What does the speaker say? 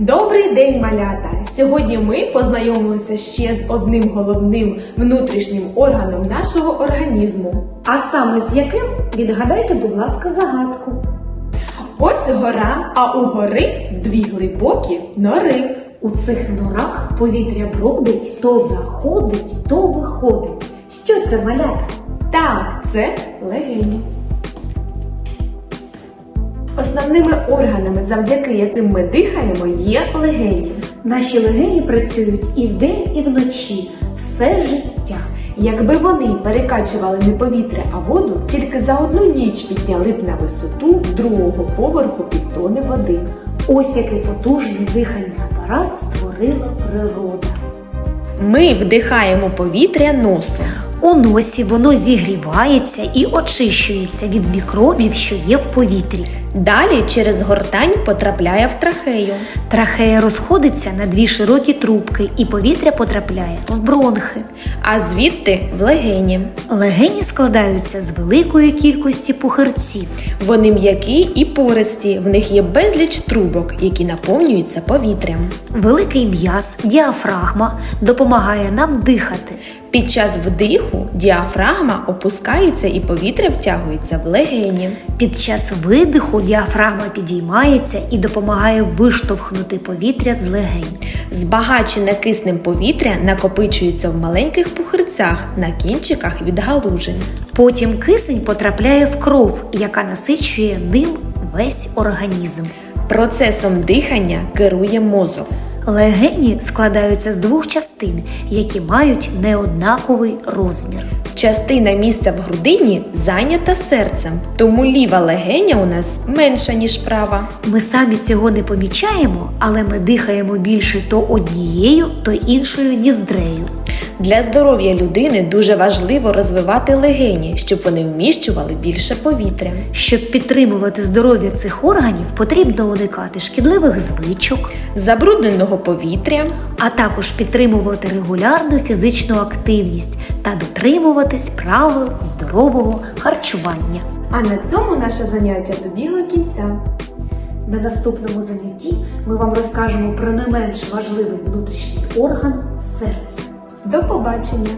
Добрий день, малята! Сьогодні ми познайомимося ще з одним головним внутрішнім органом нашого організму. А саме з яким відгадайте, будь ласка, загадку. Ось гора, а у гори дві глибокі нори. У цих норах повітря бродить, то заходить, то виходить. Що це малята? Так, це легені. Основними органами, завдяки яким ми дихаємо, є легені. Наші легені працюють і вдень, і вночі, все життя. Якби вони перекачували не повітря, а воду, тільки за одну ніч підняли б на висоту другого поверху півтони води. Ось який потужний дихальний апарат створила природа. Ми вдихаємо повітря носом. У носі воно зігрівається і очищується від мікробів, що є в повітрі. Далі через гортань потрапляє в трахею. Трахея розходиться на дві широкі трубки, і повітря потрапляє в бронхи. а звідти в легені. Легені складаються з великої кількості пухирців. Вони м'які і пористі, в них є безліч трубок, які наповнюються повітрям. Великий м'яз, діафрагма допомагає нам дихати. Під час вдиху діафрагма опускається і повітря втягується в легені. Під час видиху діафрагма підіймається і допомагає виштовхнути повітря з легень. Збагачене киснем повітря накопичується в маленьких пухирцях на кінчиках від відгалужень. Потім кисень потрапляє в кров, яка насичує ним весь організм. Процесом дихання керує мозок. Легені складаються з двох частин, які мають неоднаковий розмір. Частина місця в грудині зайнята серцем, тому ліва легеня у нас менша, ніж права. Ми самі цього не помічаємо, але ми дихаємо більше то однією, то іншою ніздрею. Для здоров'я людини дуже важливо розвивати легені, щоб вони вміщували більше повітря. Щоб підтримувати здоров'я цих органів, потрібно уникати шкідливих звичок, Забрудненого повітря а також підтримувати регулярну фізичну активність та дотримуватись правил здорового харчування. А на цьому наше заняття добігло кінця. На наступному занятті ми вам розкажемо про не менш важливий внутрішній орган серце. До побачення!